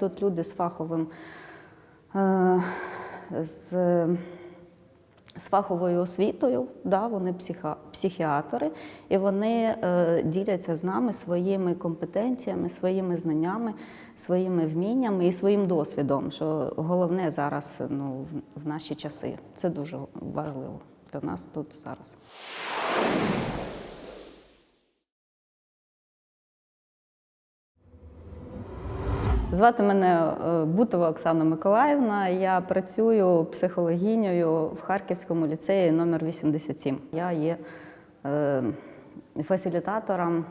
Тут люди з фаховим е, з, з фаховою освітою, да, вони психа, психіатри, і вони е, діляться з нами своїми компетенціями, своїми знаннями, своїми вміннями і своїм досвідом, що головне зараз ну, в, в наші часи. Це дуже важливо для нас тут зараз. Звати мене е, Бутова Оксана Миколаївна. Я працюю психологінею в Харківському ліцеї номер 87. Я є е, фасилітатором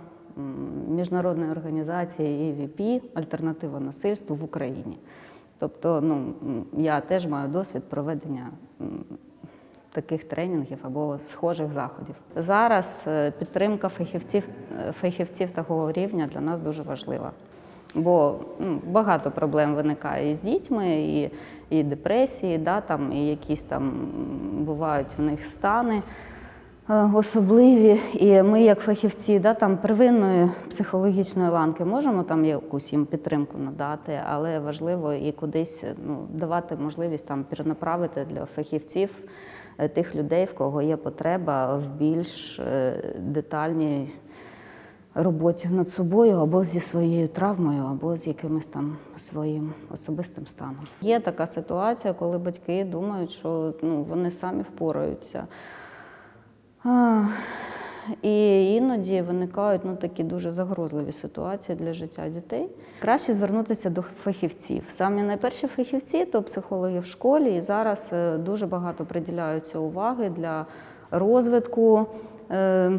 міжнародної організації EVP Альтернатива насильству в Україні. Тобто, ну, я теж маю досвід проведення таких тренінгів або схожих заходів. Зараз е, підтримка фахівців, фахівців такого рівня для нас дуже важлива. Бо ну, багато проблем виникає і з дітьми, і, і депресії, да, там, і якісь там бувають в них стани е, особливі. І ми, як фахівці, да, там первинної психологічної ланки можемо там якусь їм підтримку надати, але важливо і кудись ну, давати можливість там перенаправити для фахівців е, тих людей, в кого є потреба в більш е, детальній роботі над собою або зі своєю травмою, або з якимось там своїм особистим станом. Є така ситуація, коли батьки думають, що ну, вони самі впораються. А, І іноді виникають ну, такі дуже загрозливі ситуації для життя дітей. Краще звернутися до фахівців. Самі найперші фахівці то психологи в школі, і зараз е, дуже багато приділяються уваги для розвитку. е,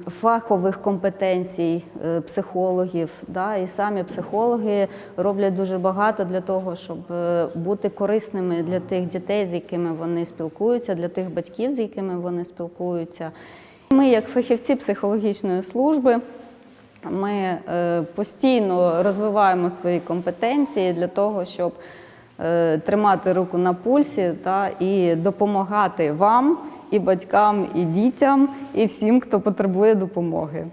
фахових компетенцій е, психологів. Да, і самі психологи роблять дуже багато для того, щоб е, бути корисними для тих дітей, з якими вони спілкуються, для тих батьків, з якими вони спілкуються. Ми, як фахівці психологічної служби, ми е, постійно розвиваємо свої компетенції для того, щоб тримати руку на пульсі та, і допомагати вам, і батькам, і дітям, і всім, хто потребує допомоги.